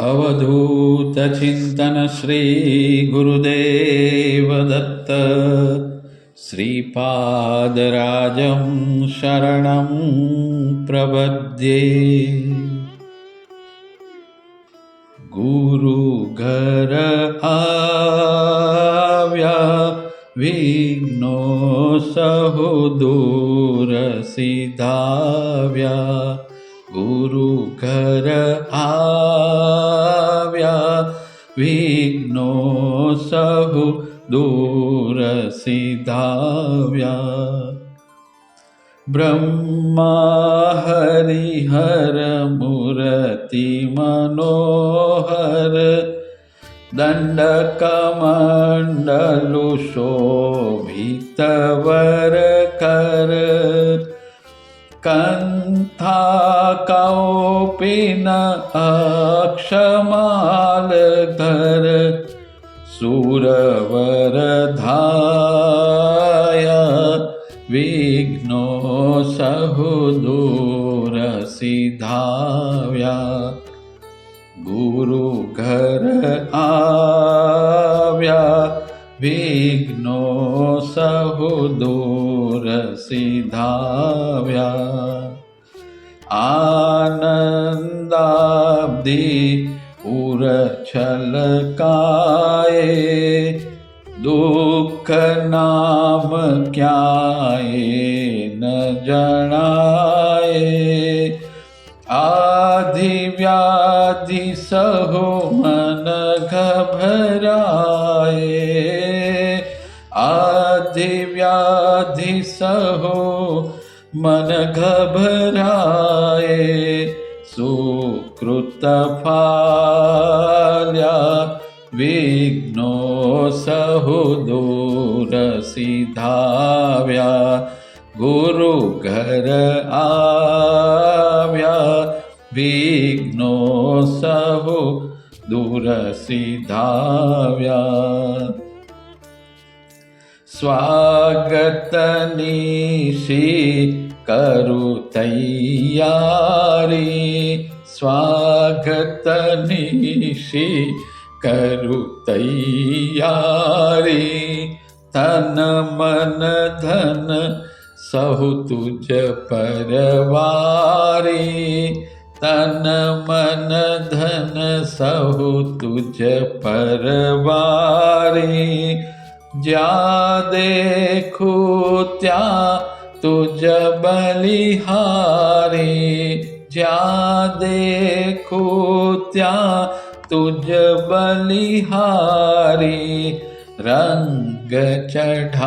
अवधूतचिन्तन श्रीगुरुदेवदत्त श्रीपादराजं शरणं प्रपद्ये गुरुघर आव्या विघ्नो सहो दूरसिधाव्या गुरुघर आ વિઘ્નો સહુ દૂર સિધાવ્યા બ્રહ્મા હરિહર મૂર્તિ મનોહર દંડકમંડલુ શોભિત વર કર કંથા કૌપિન અક્ષમાલધર સુરવર ધાય વિઘ્નો સહુ છલકાય દુઃખ નામ ક્યાંય ન જણાય આધિ વ્યાધિ સહો મન ગભરાય આધિ વ્યાધિ સહો મન ગભરાય સુકૃત ફાલ્યા વિઘ્નો સહુ દૂર સિધાવ્યા ગુરુ ઘર આવ્યા વિઘ્નો સહુ દૂર સિધાવ્યા સ્વાગતની શી કરું તૈયારી સ્વાગતની શી કરું તૈયારી તન મન ધન સહુ તુજ પરવારી તન મન ધન સહુ તુજ પરવારી જ્યાં દેખું ત્યાં તુજ બલિહારી જ્યાં દેખું ત્યાં તુજ બલિહારી રંગ ચઢાયા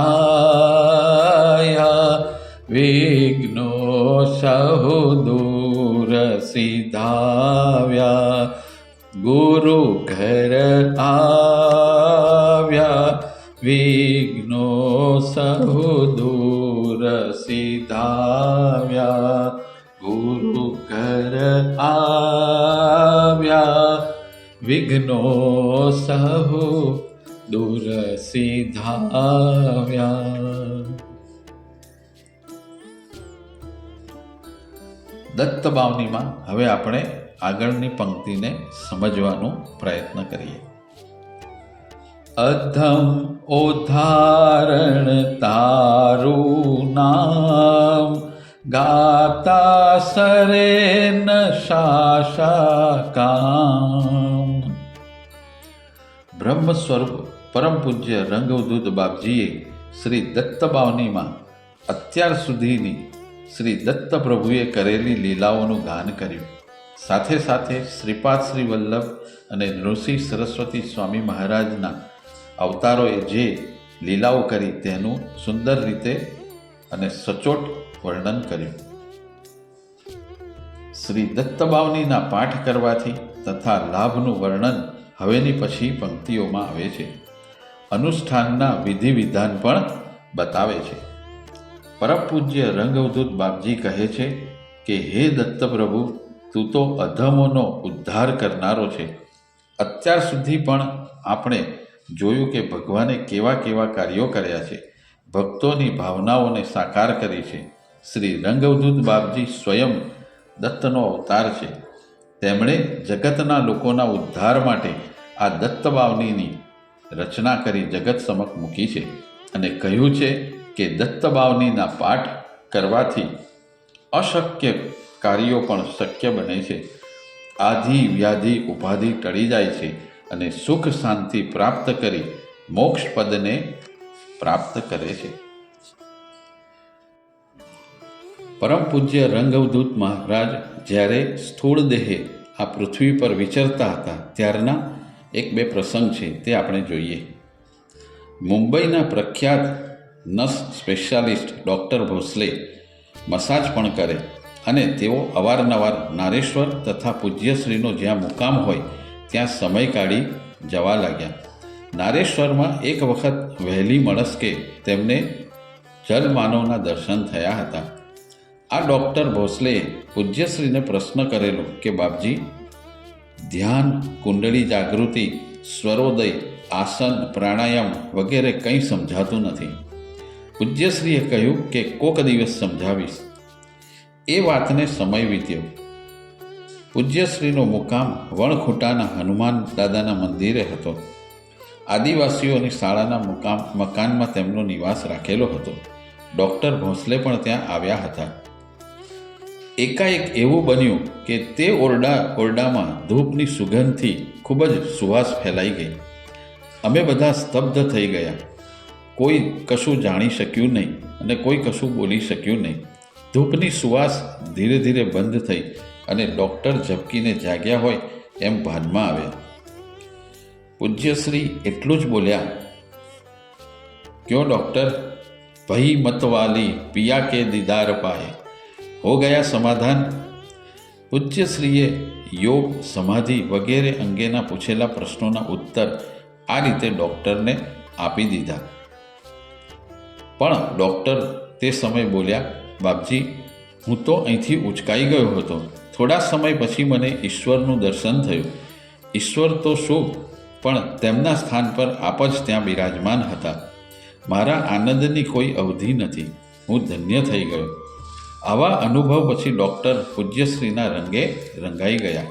વિઘ્નો સહુ દૂર સિધાવ્યા ગુરુ ઘર આવ્યા વિઘ્નો સહુ દૂર સિધાવ્યા આવ્યા. વિઘ્નો સહુ દૂર સીધાવ્યા. દત્ત બાવનીમાં હવે આપણે આગળની પંક્તિને સમજવાનો પ્રયત્ન કરીએ. અધમ ઓધારણ તારું નામ. ગાતા સરે ન શાશા કામ બ્રહ્મ સ્વરૂપ પરમ પૂજ્ય રંગવદૂત બાપજીએ શ્રી દત્ત બાવનીમાં અત્યાર સુધીની શ્રી દત્ત પ્રભુએ કરેલી લીલાઓનું ગાન કર્યું. સાથે સાથે શ્રીપાદ શ્રી વલ્લભ અને નૃસિંહ સરસ્વતી સ્વામી મહારાજના અવતારોએ જે લીલાઓ કરી તેનું સુંદર રીતે અને સચોટ વર્ણન કર્યું. શ્રી દત્તબાવનીના પાઠ કરવાથી તથા લાભનું વર્ણન હવેની પછી પંક્તિઓમાં આવે છે. અનુષ્ઠાનના વિધિ વિધાન પણ બતાવે છે. પરમપૂજ્ય રંગવદૂત બાપજી કહે છે કે, હે દત્ત પ્રભુ તું તો અધમોનો ઉદ્ધાર કરનારો છે. અત્યાર સુધી પણ આપણે જોયું કે ભગવાને કેવા કેવા કાર્યો કર્યા છે. ભક્તોની ભાવનાઓને સાકાર કરી છે. શ્રી રંગવદૂત બાપજી સ્વયં દત્તનો અવતાર છે. તેમણે જગતના લોકોના ઉદ્ધાર માટે આ દત્તબાવનીની રચના કરી જગત સમક્ષ મૂકી છે અને કહ્યું છે કે દત્તબાવનીના પાઠ કરવાથી અશક્ય કાર્યો પણ શક્ય બને છે. આધિ વ્યાધિ ઉપાધિ ટળી જાય છે અને સુખ શાંતિ પ્રાપ્ત કરી મોક્ષ પદને પ્રાપ્ત કરે છે. પરમ પૂજ્ય રંગવદૂત મહારાજ જ્યારે સ્થૂળ દેહે આ પૃથ્વી પર વિચરતા હતા, ત્યારના એક બે પ્રસંગ છે તે આપણે જોઈએ. મુંબઈના પ્રખ્યાત નસ સ્પેશિયાલિસ્ટ ડૉક્ટર ભોસલે મસાજ પણ કરે અને તેઓ અવારનવાર નારેશ્વર તથા પૂજ્યશ્રીનો જ્યાં મુકામ હોય, ત્યાં સમય કાઢી જવા લાગ્યા. નારેશ્વરમાં એક વખત વહેલી મળસ્કે તેમને જલમાનવના દર્શન થયા હતા. આ ડૉક્ટર ભોસલેએ પૂજ્યશ્રીને પ્રશ્ન કરેલો કે, બાપજી, ધ્યાન, કુંડળી જાગૃતિ, સ્વરોદય, આસન, પ્રાણાયામ વગેરે કંઈ સમજાતું નથી. પૂજ્યશ્રીએ કહ્યું કે, કોક દિવસ સમજાવીશ. એ વાતને સમય વીત્યો. પૂજ્યશ્રીનો મુકામ વણખૂટાના હનુમાન દાદાના મંદિરે હતો. આદિવાસીઓની શાળાના મુકામ, મકાનમાં તેમનો નિવાસ રાખેલો હતો. ડૉક્ટર ભોંસલે પણ ત્યાં આવ્યા હતા. એકાએક એવું બન્યું કે તે ઓરડા ઓરડામાં ધૂપની સુગંધથી ખૂબ જ સુવાસ ફેલાઈ ગઈ. અમે બધા સ્તબ્ધ થઈ ગયા. કોઈ કશું જાણી શક્યું નહીં અને કોઈ કશું બોલી શક્યું નહીં. ધૂપની સુવાસ ધીરે ધીરે બંધ થઈ અને ડૉક્ટર ઝબકીને જાગ્યા હોય એમ ભાનમાં આવ્યા. પૂજ્યશ્રી એટલું જ બોલ્યા, ક્યો ડૉક્ટર? ભઈ મતવાલી પિયા કે દીદાર પાએ હો ગયા સમાધાન? પૂજ્યશ્રીએ યોગ, સમાધિ વગેરે અંગેના પૂછેલા પ્રશ્નોના ઉત્તર આ રીતે ડૉક્ટરને આપી દીધા. પણ ડૉક્ટર તે સમય બોલ્યા, બાપજી, હું તો અહીંથી ઉચકાઈ ગયો હતો. થોડા સમય પછી મને ઈશ્વરનું દર્શન થયું. ઈશ્વર તો શું પણ તેમના સ્થાન પર આપ જ ત્યાં બિરાજમાન હતા. મારા આનંદની કોઈ અવધિ નથી. હું ધન્ય થઈ ગયો. આવા અનુભવ પછી ડૉક્ટર પૂજ્યશ્રીના રંગે રંગાઈ ગયા.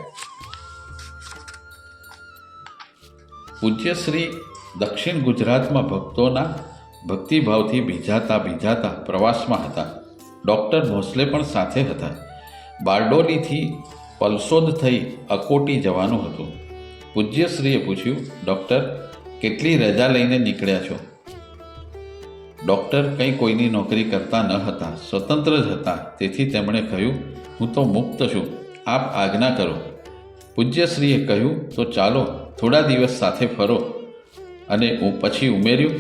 પૂજ્યશ્રી દક્ષિણ ગુજરાતમાં ભક્તોના ભક્તિભાવથી ભીજાતા ભીજાતા પ્રવાસમાં હતા. ડૉક્ટર ભોસલે પણ સાથે હતા. બારડોલીથી પલસોદ થઈ અકોટી જવાનું હતું. પૂજ્યશ્રીએ પૂછ્યું, ડૉક્ટર, કેટલી રજા લઈને નીકળ્યા છો? ડૉક્ટર કંઈ કોઈની નોકરી કરતા ન હતા, સ્વતંત્ર જ હતા. તેથી તેમણે કહ્યું, હું તો મુક્ત છું. આપ આજ્ઞા કરો. પૂજ્યશ્રીએ કહ્યું, તો ચાલો, થોડા દિવસ સાથે ફરો. અને હું પછી ઉમેર્યું,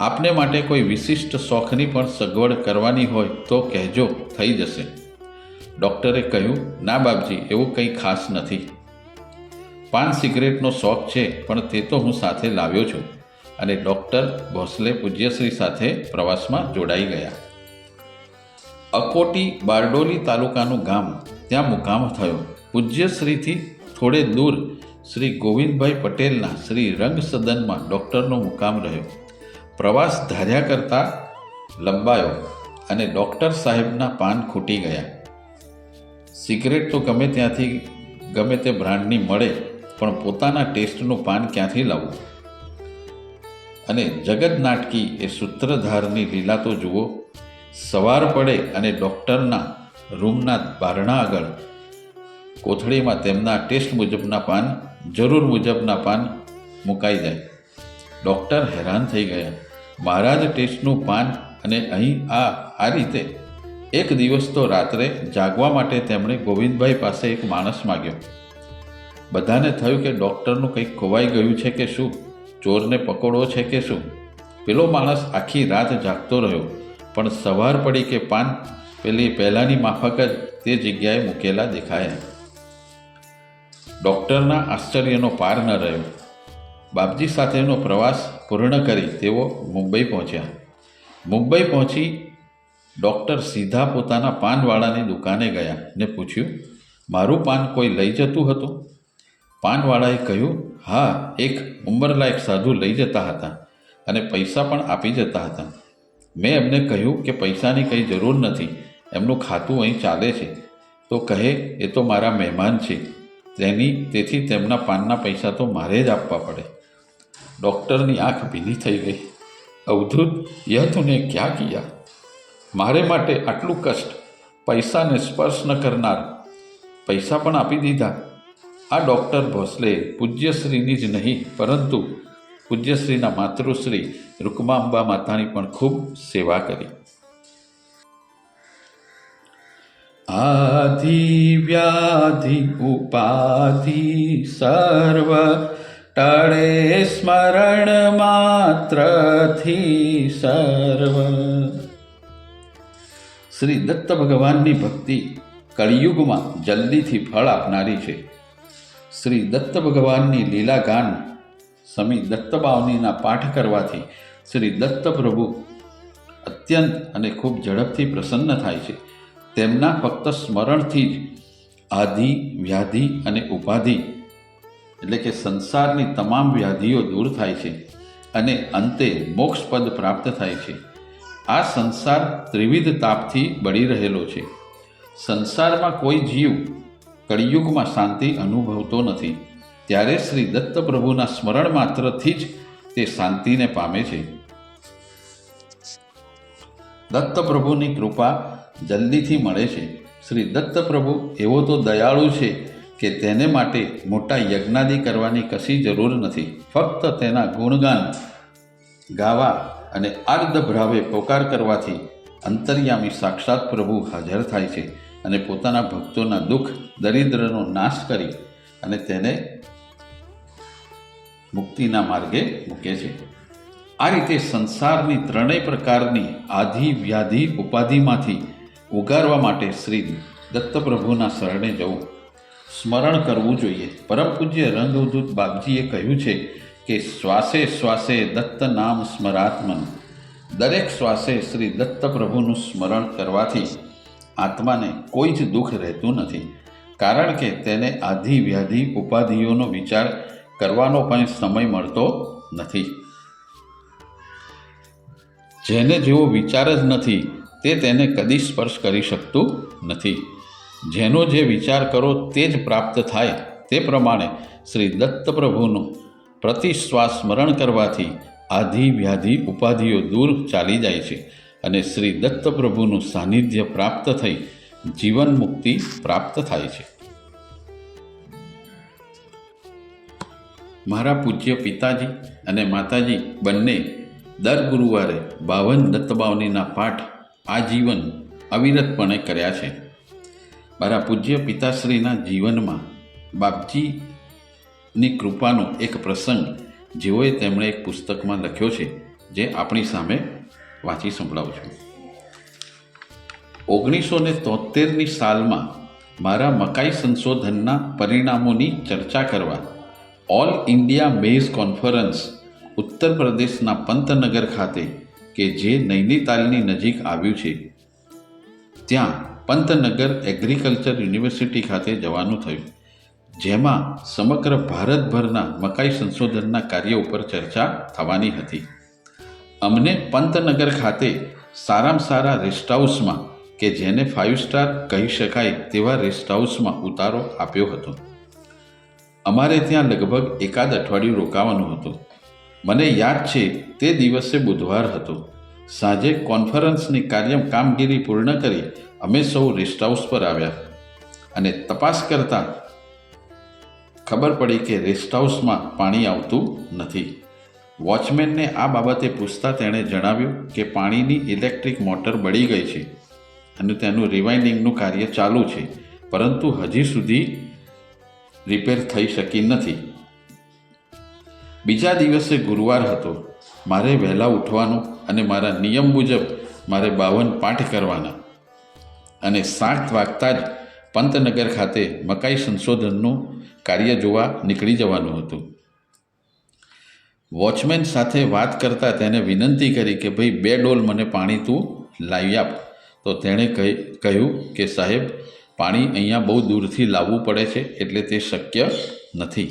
આપને માટે કોઈ વિશિષ્ટ શોખની પણ સગવડ કરવાની હોય તો કહેજો, થઈ જશે. ડૉક્ટરે કહ્યું, ના બાપજી, એવું કંઈ ખાસ નથી. પાન સિગરેટનો શોખ છે, પણ તે તો હું સાથે લાવ્યો છું. અને ડૉક્ટર ભોસલે પૂજ્યશ્રી સાથે પ્રવાસમાં જોડાઈ ગયા. અકોટી બારડોલી તાલુકાનું ગામ ત્યાં મુકામ થયો. પૂજ્યશ્રીથી થોડે દૂર શ્રી ગોવિંદભાઈ પટેલના શ્રી રંગ સદનમાં ડૉક્ટરનો મુકામ રહ્યો. પ્રવાસ ધાર્યા કરતાં લંબાયો અને ડૉક્ટર સાહેબના પાન ખૂટી ગયા. સિગરેટ તો ગમે ત્યાંથી ગમે તે બ્રાન્ડની મળે, પણ પોતાના ટેસ્ટનું પાન ક્યાંથી લાવવું? અને જગત નાટકી એ સૂત્રધારની લીલા તો જુઓ. સવાર પડે અને ડૉક્ટરના રૂમના બારણા આગળ. કોથળીમાં તેમના ટેસ્ટ મુજબના પાન, જરૂર મુજબના પાન મુકાઈ જાય. ડૉક્ટર હેરાન થઈ ગયા. મહારાજ ટેસ્ટનું પાન અને અહીં આ આ રીતે એક દિવસ તો રાત્રે જાગવા માટે તેમણે ગોવિંદભાઈ પાસે એક માણસ માગ્યો. બધાને થયું કે ડૉક્ટરનું કંઈક ખોવાઈ ગયું છે કે શું? ચોરને પકોડો છે કે શું? પેલો માણસ આખી રાત જાગતો રહ્યો, પણ સવાર પડી કે પાન, પેલી પહેલાંની માફક જ તે જગ્યાએ મૂકેલા દેખાયા ડૉક્ટરના આશ્ચર્યનો પાર ન રહ્યો. બાપજી સાથેનો પ્રવાસ પૂર્ણ કરી તેઓ મુંબઈ પહોંચ્યા. મુંબઈ પહોંચી ડૉક્ટર સીધા પોતાના પાનવાળાની દુકાને ગયા ને પૂછ્યું, મારું પાન કોઈ લઈ જતું હતું? પાનવાળાએ કહ્યું હા, એક ઉંમરલાયક સાધુ લઈ જતા હતા અને પૈસા પણ આપી જતા હતા. મેં એમને કહ્યું કે પૈસાની કંઈ જરૂર નથી, એમનું ખાતું અહીં ચાલે છે. તો કહે, એ તો મારા મહેમાન છે. તેની, તેથી તેમના પાનના પૈસા તો મારે જ આપવા પડે. ડૉક્ટરની આંખ ભીની થઈ ગઈ. અવધૂત, યહ તુને ક્યાં કિયા? મારે માટે આટલું કષ્ટ, પૈસાને સ્પર્શ ન કરનાર. પૈસા પણ આપી દીધા આ ડૉક્ટર ભોસલે પૂજ્યશ્રીની જ નહીં, પરંતુ પૂજ્યશ્રીના માતૃશ્રી રૂકમાંબા માતાની પણ ખૂબ સેવા કરી. આધિ વ્યાધિ ઉપાધિ સર્વ ટળે સ્મરણ માત્રથી સર્વ. શ્રી દત્ત ભગવાનની ભક્તિ કળિયુગમાં જલ્દીથી ફળ આપનારી છે. શ્રી દત્ત ભગવાનની લીલા ગાન સમી દત્તબાવનીના પાઠ કરવાથી શ્રી દત્ત પ્રભુ અત્યંત અને ખૂબ ઝડપથી પ્રસન્ન થાય છે. તેમના ફક્ત સ્મરણથી જ આધિ, વ્યાધિ અને ઉપાધિ એટલે કે સંસારની તમામ વ્યાધિઓ દૂર થાય છે અને અંતે મોક્ષપદ પ્રાપ્ત થાય છે. આ સંસાર ત્રિવિધ તાપથી બળી રહેલો છે. સંસારમાં કોઈ જીવ કળિયુગમાં શાંતિ અનુભવતો નથી. ત્યારે શ્રી દત્ત પ્રભુના સ્મરણ માત્રથી જ તે શાંતિને પામે છે. દત્ત પ્રભુની કૃપા જલ્દીથી મળે છે. શ્રી દત્ત પ્રભુ એવો તો દયાળુ છે કે તેને માટે મોટા યજ્ઞાદિ કરવાની કશી જરૂર નથી. ફક્ત તેના ગુણગાન ગાવા અને આર્ધભ્રાવે પોકાર કરવાથી અંતર્યામી સાક્ષાત પ્રભુ હાજર થાય છે. અને પોતાના ભક્તોના દુઃખ, દરિદ્રનો નાશ કરી અને તેને મુક્તિના માર્ગે મૂકે છે. આ રીતે સંસારની ત્રણેય પ્રકારની આધિ, વ્યાધિ, ઉપાધિમાંથી ઉગારવા માટે શ્રી દત્તપ્રભુના શરણે જવું. સ્મરણ કરવું જોઈએ. પરમ પૂજ્ય રંગવદૂત બાપજીએ કહ્યું છે કે શ્વાસે શ્વાસે દત્ત નામ સ્મરાત્મન. દરેક શ્વાસે શ્રી દત્ત પ્રભુનું સ્મરણ કરવાથી આત્માને કોઈ જ દુઃખ રહેતું નથી. કારણ કે તેને આધિ વ્યાધિ ઉપાધિઓનો વિચાર કરવાનો પણ સમય મળતો નથી. જેને જેવો વિચાર જ નથી, તે તેને કદી સ્પર્શ કરી શકતું નથી. જેનો જે વિચાર કરો તે જ પ્રાપ્ત થાય. તે પ્રમાણે શ્રી દત્ત પ્રભુનું પ્રતિશ્વાસ સ્મરણ કરવાથી આધિ વ્યાધિ ઉપાધિઓ દૂર ચાલી જાય છે. અને શ્રી દત્ત પ્રભુનું સાનિધ્ય પ્રાપ્ત થઈ જીવન મુક્તિ પ્રાપ્ત થાય છે. મારા પૂજ્ય પિતાજી અને માતાજી બંને દર ગુરુવારે બાવન દત્તબાવનીના પાઠ આજીવન અવિરતપણે કર્યા છે. મારા પૂજ્ય પિતાશ્રીના જીવનમાં બાપજીની કૃપાનો એક પ્રસંગ જેઓએ તેમણે એક પુસ્તકમાં લખ્યો છે, જે આપણી સામે વાંચી સંભળાવું છું. ઓગણીસો ને તોતેરની સાલમાં મારા મકાઈ સંશોધનના પરિણામોની ચર્ચા કરવા ઓલ ઇન્ડિયા મેઝ કોન્ફરન્સ ઉત્તર પ્રદેશના પંતનગર ખાતે કે જે નૈનીતાલની નજીક આવ્યું છે. ત્યાં પંતનગર એગ્રીકલ્ચર યુનિવર્સિટી ખાતે જવાનું થયું, જેમાં સમગ્ર ભારતભરના મકાઈ સંશોધનના કાર્ય ઉપર ચર્ચા થવાની હતી. અમને પંતનગર ખાતે સારામાં સારા રેસ્ટ હાઉસમાં કે જેને ફાઇવ સ્ટાર કહી શકાય તેવા રેસ્ટ હાઉસમાં ઉતારો આપ્યો હતો. અમારે ત્યાં લગભગ એકાદ અઠવાડિયું રોકાવાનું હતું. મને યાદ છે તે દિવસે બુધવાર હતો. સાંજે કોન્ફરન્સની કાર્ય કામગીરી પૂર્ણ કરી અમે સૌ રેસ્ટ હાઉસ પર આવ્યા. અને તપાસ કરતાં ખબર પડી કે રેસ્ટ હાઉસમાં પાણી આવતું નથી. વોચમેનને આ બાબતે પૂછતા તેણે જણાવ્યું કે પાણીની ઇલેક્ટ્રિક મોટર બળી ગઈ છે અને તેનું રિવાઇન્ડિંગનું કાર્ય ચાલુ છે, પરંતુ હજી સુધી રિપેર થઈ શકી નથી. બીજા દિવસે ગુરુવાર હતો. મારે વહેલા ઉઠવાનું અને મારા નિયમ મુજબ મારે બાવન પાઠ કરવાના અને સાત વાગતા જ પંતનગર ખાતે મકાઈ સંશોધનનું કાર્ય જોવા નીકળી જવાનું હતું. વોચમેન સાથે વાત કરતાં તેને વિનંતી કરી કે, ભાઈ, બે ડોલ મને પાણી તું લાવી આપ. તો તેણે કહી, કહ્યું કે, સાહેબ, પાણી અહીંયા બહુ દૂરથી લાવવું પડે છે, એટલે તે શક્ય નથી.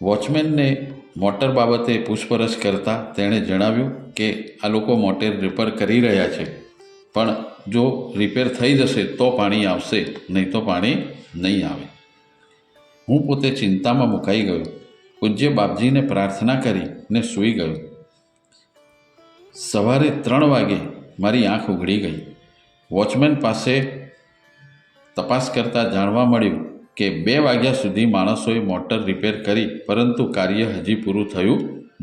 વોચમેનને મોટર બાબતે પૂછપરછ કરતાં તેણે જણાવ્યું કે, આ લોકો મોટર રિપેર કરી રહ્યા છે, પણ જો રિપેર થઈ જશે તો પાણી આવશે, નહીં તો પાણી નહીં આવે. હું પોતે ચિંતામાં મુકાઈ ગયો. પૂજ્ય બાપજીને પ્રાર્થના કરી ને સૂઈ ગયો. સવારે ત્રણ વાગે મારી આંખ ઉઘડી ગઈ. વોચમેન પાસે તપાસ કરતાં જાણવા મળ્યું કે બે વાગ્યા સુધી માણસોએ મોટર રિપેર કરી, પરંતુ કાર્ય હજી પૂરું થયું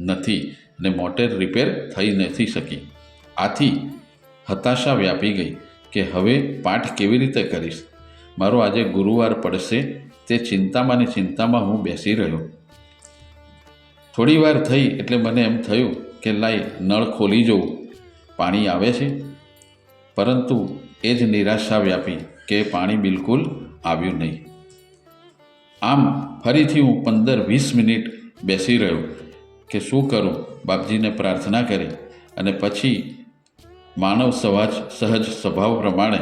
નથી અને મોટર રિપેર થઈ નથી શકી. આથી હતાશા વ્યાપી ગઈ કે હવે પાઠ કેવી રીતે કરીશ? મારો આજે ગુરુવાર પડશે તે ચિંતામાં ને ચિંતામાં હું બેસી રહ્યો. થોડી વાર થઈ એટલે મને એમ થયું કે, લાઈ, નળ ખોલી જોઉં. પાણી આવે છે? પરંતુ એ જ નિરાશા વ્યાપી કે પાણી બિલકુલ આવ્યું નહીં. આમ ફરીથી હું પંદર વીસ મિનિટ બેસી રહ્યો કે, શું કરું? બાપજીને પ્રાર્થના કરી અને પછી માનવ સવાજ સહજ સ્વભાવ પ્રમાણે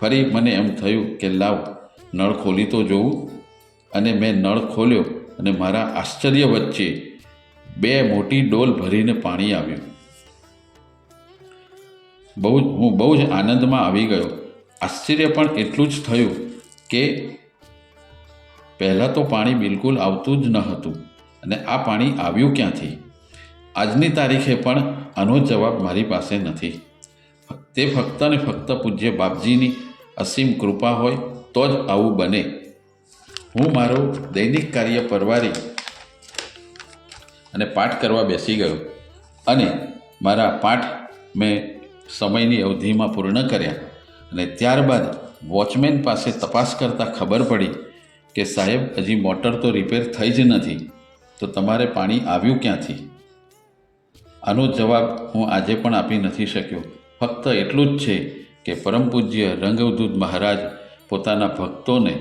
ફરી મને એમ થયું કે, લાવ, નળ ખોલી તો જોઉં. અને મેં નળ ખોલ્યો અને મારા આશ્ચર્ય વચ્ચે બે મોટી ડોલ ભરીને પાણી આવ્યું. બહુ જ, હું બહુ જ આનંદમાં આવી ગયો. આશ્ચર્ય પણ એટલું જ થયું કે પહેલાં તો પાણી બિલકુલ આવતું જ ન હતું અને આ પાણી આવ્યું ક્યાંથી? આજની તારીખે પણ આનો જવાબ મારી પાસે નથી. તે ફક્ત ને ફક્ત પૂજ્ય બાપજીની અસીમ કૃપા હોય તો જ આવું બને. હું મારું દૈનિક કાર્ય પરવારી અને પાઠ કરવા બેસી ગયો અને મારા પાઠ મેં સમયની અવધિમાં પૂર્ણ કર્યા અને ત્યારબાદ વોચમેન પાસે તપાસ કરતાં ખબર પડી કે સાહેબ, હજી મોટર તો રિપેર થઈ જ નથી, તો તમારે પાણી આવ્યું ક્યાંથી? આનો જવાબ હું આજે પણ આપી નથી શક્યો. ફક્ત એટલું જ છે કે પરમ પૂજ્ય રંગવદૂત મહારાજ પોતાના ભક્તોને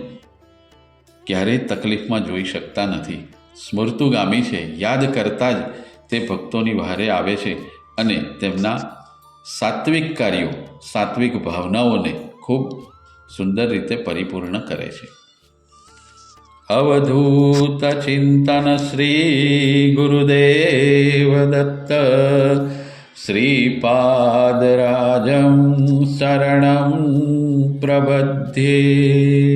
ક્યારેય તકલીફમાં જોઈ શકતા નથી. સ્મૃતુગામી છે, યાદ કરતાં જ તે ભક્તોની વહારે આવે છે અને તેમના સાત્વિક કાર્યો, સાત્વિક ભાવનાઓને ખૂબ સુંદર રીતે પરિપૂર્ણ કરે છે. અવધૂત ચિંતન શ્રી ગુરુદેવ દત્ત, શ્રીપાદરાજમ શરણમ પ્રબધ્યે